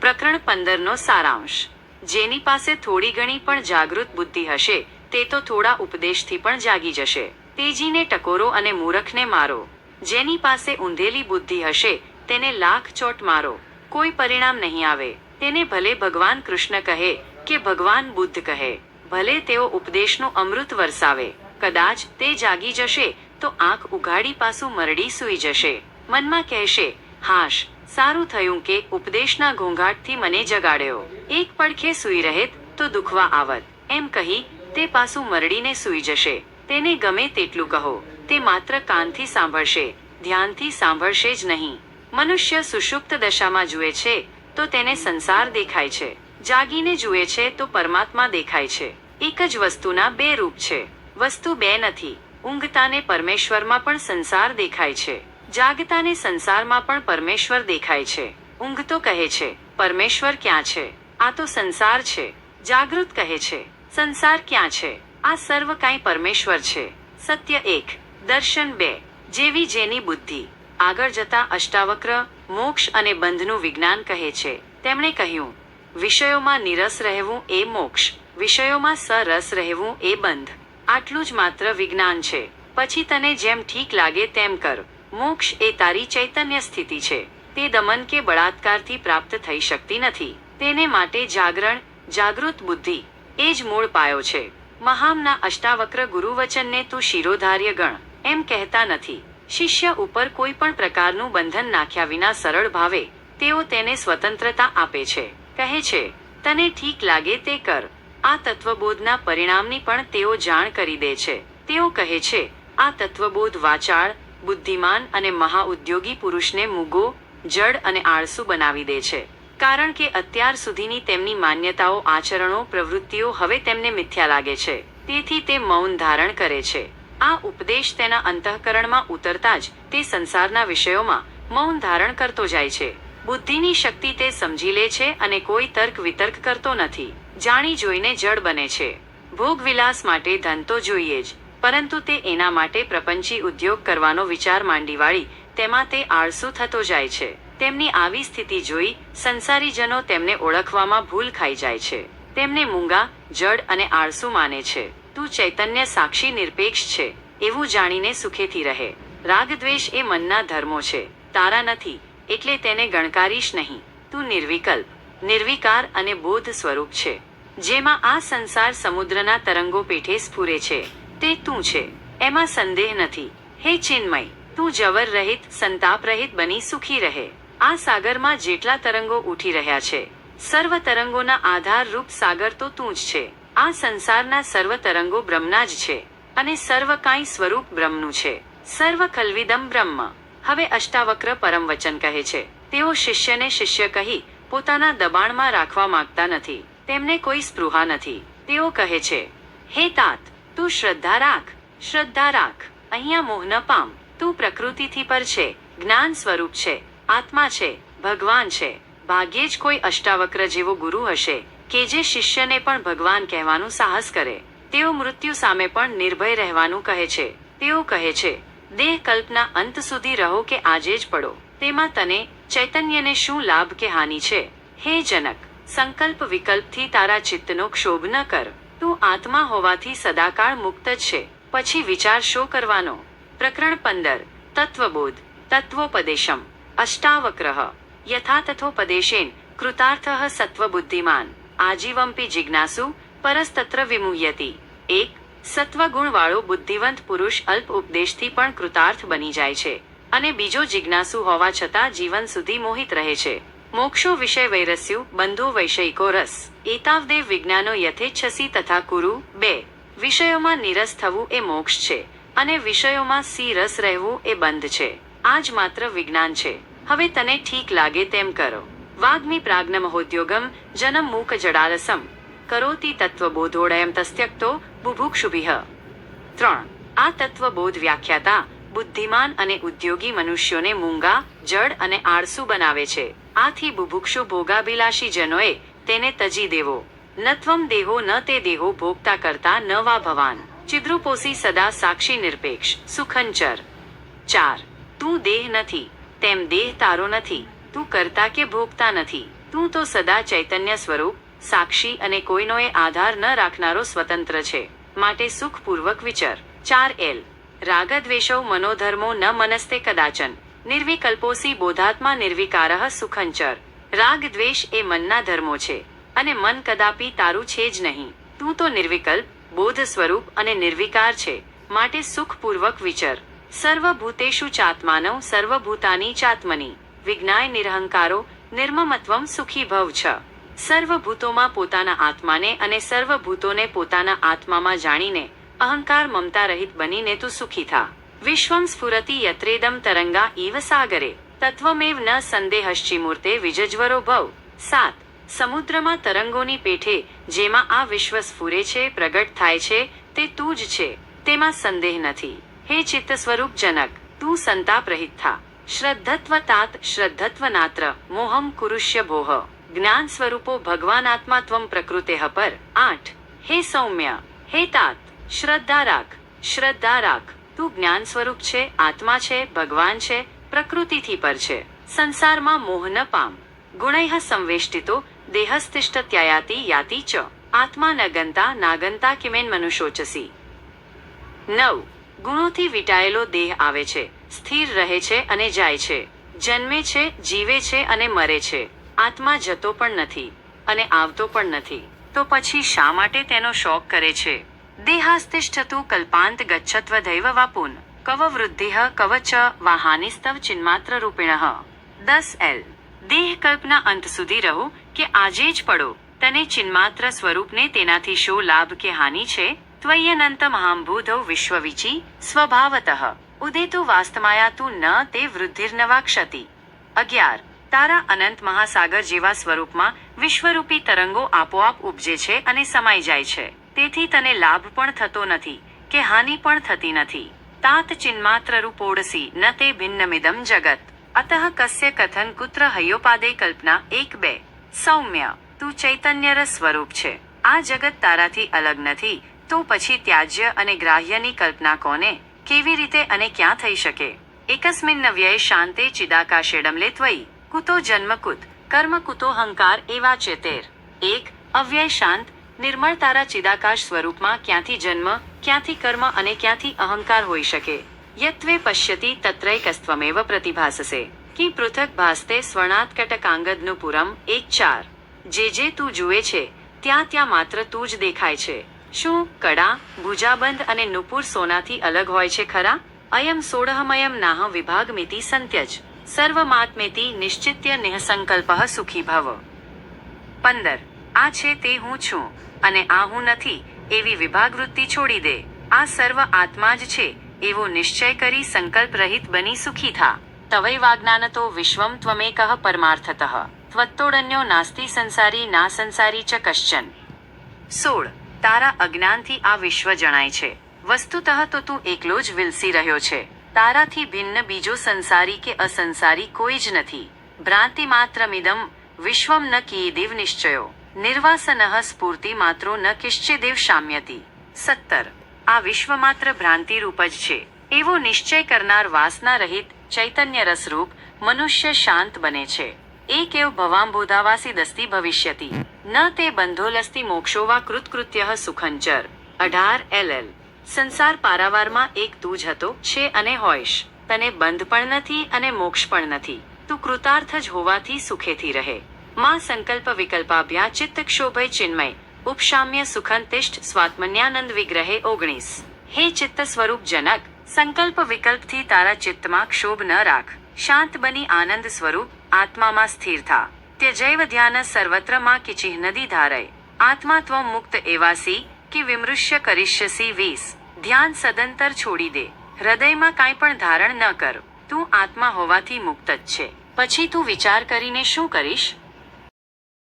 પ્રકરણ પંદરનો સારાંશ. જેની પાસે થોડી ઘણી પણ જાગૃત બુદ્ધિ હશે, તે તો થોડા ઉપદેશથી પણ જાગી જશે. તેજીને ટકોરો અને મૂરખને મારો. જેની પાસે ઊંધેલી બુદ્ધિ હશે, તેને લાખ ચોટ મારો. કોઈ પરિણામ નહીં આવે. તેને ભલે ભગવાન કૃષ્ણ કહે કે ભગવાન બુદ્ધ કહે. ભલે તેઓ ઉપદેશનું અમૃત વરસાવે. કદાચ તે જાગી જશે, તો આંખ ઉઘાડી પાસું મરડી સૂઈ જશે. મનમાં કહેશે, હાશ સારું થયું કે ઉપદેશના ઘોંઘાટથી મને જગાડ્યો. એક પડખે સૂઈ રહેત તો દુખવા આવત. એમ કહી તે પાસું મરડીને સૂઈ જશે. તેને ગમે તેટલું કહો. તે માત્ર કાનથી સાંભળશે. ધ્યાનથી સાંભળશે જ નહીં. મનુષ્ય સુષુપ્ત દશામાં જુએ છે, તો તેને સંસાર દેખાય છે. જાગીને જુએ છે, તો પરમાત્મા દેખાય છે. એક જ વસ્તુના બે રૂપ છે. વસ્તુ બે નથી. ઊંઘતાને પરમેશ્વરમાં પણ સંસાર દેખાય છે. જાગતાને સંસારમાં પણ પરમેશ્વર દેખાય છે. ઊંઘ તો કહે છે, પરમેશ્વર ક્યાં છે? આ તો સંસાર છે. જાગૃત કહે છે, સંસાર ક્યાં છે? આ સર્વ કાંઈ પરમેશ્વર છે. સત્ય એક, દર્શન બે, જેવી જેની બુદ્ધિ. આગળ જતા અષ્ટાવક્ર, મોક્ષ અને બંધનું વિજ્ઞાન કહે છે. તેમણે કહ્યું, વિષયોમાં નિરસ રહેવું એ મોક્ષ, વિષયોમાં સરસ રહેવું એ બંધ. આટલું જ માત્ર વિજ્ઞાન છે. પછી તને જેમ ઠીક લાગે તેમ કર. મોક્ષ એ તારી ચૈતન્ય સ્થિતિ છે. તે દમન કે બળાત્કારથી પ્રાપ્ત થઈ શકતી નથી. તેને માટે જાગરણ, જાગૃત બુદ્ધિ, એ જ મૂળ પાયો છે. મહામના અષ્ટાવક્ર ગુરુવચનને તું શિરોધાર્ય ગણ. એમ કહેતા નથી. શિષ્ય ઉપર કોઈ પણ પ્રકારનું બંધન નાખ્યા વિના સરળ ભાવે, તેઓ તેને સ્વતંત્રતા આપે છે. કહે છે, તને ઠીક લાગે તે કર. આ તત્વબોધના પરિણામની પણ તેઓ જાણ કરી દે છે. તેઓ કહે છે, આ તત્વબોધ વાચાળ બુદ્ધિમાન અને મહાઉદ્યોગી પુરુષને મૂગો, જડ અને આળસુ બનાવી દે છે. કારણ કે અત્યાર સુધીની તેમની માન્યતાઓ, આચરણો, પ્રવૃત્તિઓ હવે તેમને મિથ્યા લાગે છે. તેથી તે મૌન ધારણ કરે છે. આ ઉપદેશ તેના અંતઃકરણમાં ઉતરતા જ તે સંસારના વિષયોમાં મૌન ધારણ કરતો જાય છે. બુદ્ધિની શક્તિ તે સમજી લે છે અને કોઈ તર્ક વિતર્ક કરતો નથી. જાણી જોઈને જડ બને છે. ભોગવિલાસ માટે ધન તો જોઈએ જ. પરંતુ તે એના માટે પ્રપંચી ઉદ્યોગ કરવાનો વિચાર માંડીવાળી, તેમાં તે આળસુ થતો જાય છે. તેમની આવી સ્થિતિ જોઈ સંસારીજનો તેમને ઓળખવામાં ભૂલ ખાઈ જાય છે. તેમને મૂંગા, જડ અને આળસુ માને છે. તું ચૈતન્ય સાક્ષી નિરપેક્ષ છે, એવું જાણીને સુખેથી રહે. રાગદ્વેષ એ મનના ધર્મો છે. તારા નથી, એટલે તેને ગણકારીશ નહીં. તું નિર્વિકલ્પ, નિર્વિકાર અને બોધ સ્વરૂપ છે. જેમાં આ સંસાર સમુદ્રના તરંગો પેઠે સ્ફુરે છે. તે તું છે. એમાં સંદેહ નથી. હે ચિન્મય, તું જવર રહિત, સંતાપ રહિત બની સુખી રહે. આ સાગરમાં જેટલા તરંગો ઉઠી રહ્યા છે, સર્વ તરંગોના આધાર રૂપ સાગર તો તું જ છે. આ સંસારના સર્વ તરંગો બ્રહ્મના જ છે અને સર્વ કાંઈ સ્વરૂપ બ્રહ્મનું છે. સર્વ કલ્વિદમ બ્રહ્મ. હવે અષ્ટાવક્ર પરમ વચન કહે છે. તેઓ શિષ્યને શિષ્ય કહી પોતાના દબાણમાં રાખવા માંગતા નથી. તેમને કોઈ સ્પૃહા નથી. તેઓ કહે છે, હે તાત તું શ્રદ્ધા રાખ શ્રદ્ધા રાખ. અહીંયા મોહ ન પામ. તું પ્રકૃતિથી પર છે, જ્ઞાન સ્વરૂપ છે, આત્મા છે, ભગવાન છે. ભાગ્યે જ કોઈ અષ્ટાવક્ર જેવો ગુરુ હશે, કે જે શિષ્યને પણ ભગવાન કહેવાનું સાહસ કરે. તેઓ મૃત્યુ સામે પણ નિર્ભય રહેવાનું કહે છે. તેઓ કહે છે, દેહ કલ્પના અંત સુધી રહો કે આજે જ પડો. તેમાં તને, ચૈતન્યને શું લાભ કે હાનિ છે? હે જનક, સંકલ્પ વિકલ્પથી તારા ચિત્તનો ક્ષોભ ન કર. તું આત્મા હોવાથી સદાકાળ મુક્ત જ છે. પછી વિચાર શો કરવાનો? પ્રકરણ પંદર. તત્વબોધ. તત્વોપદેશમ. અષ્ટાવક્રહ. યથા તથોપદેશેન કૃતાર્થઃ સત્વબુદ્ધિમાન. આજીવંપી જિજ્ઞાસુ. પરસ્તત્ર વિમુહ્યતિ. એક. સત્વગુણવાળો બુદ્ધિવંત પુરુષ અલ્પ ઉપદેશથી પણ કૃતાર્થ બની જાય છે. અને બીજો જિજ્ઞાસુ હોવા છતાં જીવન સુધી મોહિત રહે છે. મોક્ષો વિષય વૈરસ્યુ, બંધો વૈષયિકો રસ. એતાવદેવ વિજ્ઞાનો યથેચ્છસી તથા કુરુ, બે. વિષયોમાં નિરસ થવું એ મોક્ષ છે, અને વિષયોમાં સી રસ રહેવું એ બંધ છે. આ જ માત્ર વિજ્ઞાન છે. હવે તને ઠીક લાગે તેમ કરો. વાગ્મી પ્રાજ્ઞમહોદ્યોગમ જનમ મૂક જડારસમ કરોતિ તત્વબોધોડયમ તસ્ત્યક્તો, બુભુક્ષુભિહ. ત્રણ. આ તત્વબોધ વ્યાખ્યાતા બુદ્ધિમાન અને ઉદ્યોગી મનુષ્યોને મૂંગા, જડ અને આળસુ બનાવે છે. આથી બુભુક્ષુ ભોગાભિલાષી જનોએ તેને તજી દેવો. નત્વમ દેહો ન તે દેહો ભોગતા કરતા ન વા ભવાન. ચિદ્રુપોસી સદા સાક્ષી નિરપેક્ષ. સુખંચર. ચાર. તું દેહ નથી, તેમ દેહ તારો નથી, તું કરતા કે ભોગતા નથી. તું તો સદા ચૈતન્ય સ્વરૂપ, સાક્ષી અને કોઈનોએ આધાર ન રાખનારો સ્વતંત્ર છે. માટે સુખપૂર્વક વિચાર. ચાર એલ. રાગદ્વેષો મનોધર્મો ન મનસ્તે કદાચન. નિર્વિકલ્પોસી બોધાત્મા નિર્વિકારઃ સુખંચર. રાગ દ્વેષ એ મનના ધર્મો છે, અને મન કદાપી તારું છે જ નહીં. તું તો નિર્વિકલ્પ, બોધ સ્વરૂપ અને નિર્વિકાર છે, માટે સુખપૂર્વક વિચર. સર્વભૂતેષુ ચાત્માનવ, સર્વભૂતાની ચાત્મની. વિજ્ઞાય નિરહંકારો, નિર્મમત્વમ સુખી ભવ છ. સર્વભૂતોમાં પોતાના આત્માને અને સર્વભૂતોને પોતાના આત્મામાં જાણીને અહંકાર મમતા રહિત બનીને તું સુખી થા. વિશ્વમ સ્ફુરતિ યત્રેદમ તરંગા ઇવ સાગરે તત્વમેવ ન સંદેહશ્ચિમૂર્તે વિજજ્વરો ભવ સાત સમુદ્રમાં તરંગોની પેઠે જેમાં આ વિશ્વ સ્ફુરે છે પ્રગટ થાય છે તે તું જ છે તેમાં સંદેહ નથી હે ચિત્ત સ્વરૂપ જનક તું સંતાપ રહિત થા શ્રદ્ધત્વ તાત શ્રદ્ધત્વ નાત્ર મોહમ કુરુષ્ય ભોહ જ્ઞાન સ્વરૂપો ભગવાનાત્મા ત્વમ પ્રકૃતે પર આઠ હે સૌમ્ય હે તાત શ્રદ્ધા રાખ શ્રદ્ધા રાખ તું જ્ઞાન સ્વરૂપ છે, આત્મા છે, ભગવાન છે, પ્રકૃતિથી પર છે. સંસારમાં મોહ ન પામ. ગુણૈહ સંવેષ્ટિતો દેહસ્તિષ્ઠત્યાયાતિ યાતિ ચ. આત્મા ન ગંતા નાગંતા કિમેન મનુષોચસી નવ. ગુણોથી વિટાયેલો દેહ આવે છે, સ્થિર રહે છે અને જાય છે. જન્મે છે, જીવે છે અને મરે છે. આત્મા જતો પણ નથી અને આવતો પણ નથી. તો પછી શા માટે તેનો શોખ કરે છે? દેહાસ્તિષ્ઠતું કલ્પાંત ગચ્છત્વ દૈવ વાપુન કવ વૃદ્ધિઃ કવચ વાહાનિસ્તવ ચિન્માત્ર રૂપિણઃ દસ એલ દેહ કલ્પના અંત સુધી રહો કે આજે જ પડો તને ચિન્માત્ર સ્વરૂપને તેનાથી શો લાભ કે હાનિ છે ત્વયનંત મહાંભૂધૌ વિશ્વવિચી સ્વભાવતઃ ઉદેતુ વાસ્તમાયા તું ન તે વૃદ્ધિર્નવા ક્ષતિ અગિયાર તારા અનંત મહાસાગર જેવા સ્વરૂપમાં વિશ્વરૂપી તરંગો આપોઆપ ઉપજે છે અને સમાઈ જાય છે તેથી તને લાભ પણ થતો નથી, કે હાનિ પણ થતી નથી. તાત ચિન્માત્ર રૂપોડસી, ન તે ભિન્નમિદમ જગત. અતઃ કસ્ય કથન કુત્ર હયોપાદે કલ્પના એક બે. સૌમ્ય, તું ચૈતન્યર સ્વરૂપ છે. આ જગત તારાથી અલગ નથી, તો પછી ત્યાજ્ય અને ગ્રાહ્યની કલ્પના કોને? કેવી રીતે અને ક્યાં થઈ શકે? એકસ્મિન વ્યય શાંતે ચિદાકાશેડમ ત્વયી. કુતો જન્મકુત કર્મ કુતો હંકાર એવા ચેતેર. એક, અવ્યય શાંત નિર્મળ તારા ચિદાકાશ સ્વરૂપમાં ક્યાંથી જન્મ, ક્યાંથી કર્મ અને ક્યાંથી અહંકાર હોઈ શકે? યત્વે પશ્યતિ તત્રૈકસ્ત્વમેવ પ્રતિભાસસે. કી પૃથક ભાસ્તે સ્વર્ણાત્કટકાંગદનું પુરમ એક ચાર. જે જે તું જુએ છે, ત્યાં ત્યાં માત્ર તું જ દેખાય છે. શું, કડા, ભુજાબંધ અને નુપુર સોનાથી અલગ હોય છે ખરા? અયમ સોડહમયમ નાહ વિભાગ મિતિ સંત્યજ. સર્વમાત્મેતિ નિશ્ચિત્ય નિઃસંકલ્પ સુખી ભવ. પંદર. આ છે તે હું છું. અને આ હું નથી, એવી વિભાગવૃત્તિ છોડી દે. આ સર્વ આત્મા જ છે, એવો નિશ્ચય કરી સંકલ્પ રહિત બની સુખી થા. તવૈ વાજ્ઞાનતો વિશ્વમ ત્વમેકઃ પરમાર્થતઃ. ત્વત્તોડન્યો નાસ્તિ સંસારી ના સંસારી ચ કશ્ચન. સોળ. તારા અજ્ઞાનથી આ વિશ્વ જણાય છે. વસ્તુતઃ તો તું એકલો જ વિલસી રહ્યો છે. તારાથી ભિન્ન બીજો સંસારી કે અસંસારી કોઈ જ નથી. ભ્રાંતિ માત્રમિદમ વિશ્વમ ન કી દિવ નિશ્ચયો. નિર્વાસનઃ સ્ફૂર્તિ માત્રો ન કિશ્ચિદેવ શામ્યતિ. સત્તર. આ વિશ્વ માત્ર ભ્રાંતિરૂપ જ છે. એવો નિશ્ચય કરનાર વાસના રહિત ચૈતન્ય રસરૂપ મનુષ્ય શાંત બને છે. એક એવ ભવાંબોધાવાસી દસ્તી ભવિષ્યતિ. ન તે બંધોલસ્તી મોક્ષો વા કૃતકૃત્ય સુખંચર અઢાર એલ એલ. સંસાર પારાવારમાં એક તું જ હતો, છે અને હોઈશ તને બંધ પણ નથી અને મોક્ષ પણ નથી. તું કૃતાર્થ જ હોવાથી સુખેથી રહે. માં સંકલ્પ વિકલ્પાભ્યા ચિત્ત ક્ષોભય ચિન્મય ઉપશામ્ય સુખંતિષ્ઠ સ્વાત્મન્યાનંદ વિગ્રહે ઓગણીસ હે ચિત્ત સ્વરૂપ જનક સંકલ્પ વિકલ્પથી તારા ચિત્તમાં ક્ષોભ ન રાખ શાંત બની આનંદ સ્વરૂપ આત્મામાં સ્થિર થા ત્યજૈવ ધ્યાન સર્વત્રમાં કિચિહ નદી ધારય આત્મા ત્વ મુક્ત એવાસી કે વિમૃશ્ય કરિષ્યસી વીસ ધ્યાન સદંતર છોડી દે હૃદયમાં કાંઈ પણ ધારણ ન કર તું આત્મા હોવાથી મુક્ત જ છે। પછી તું વિચાર કરીને શું કરીશ?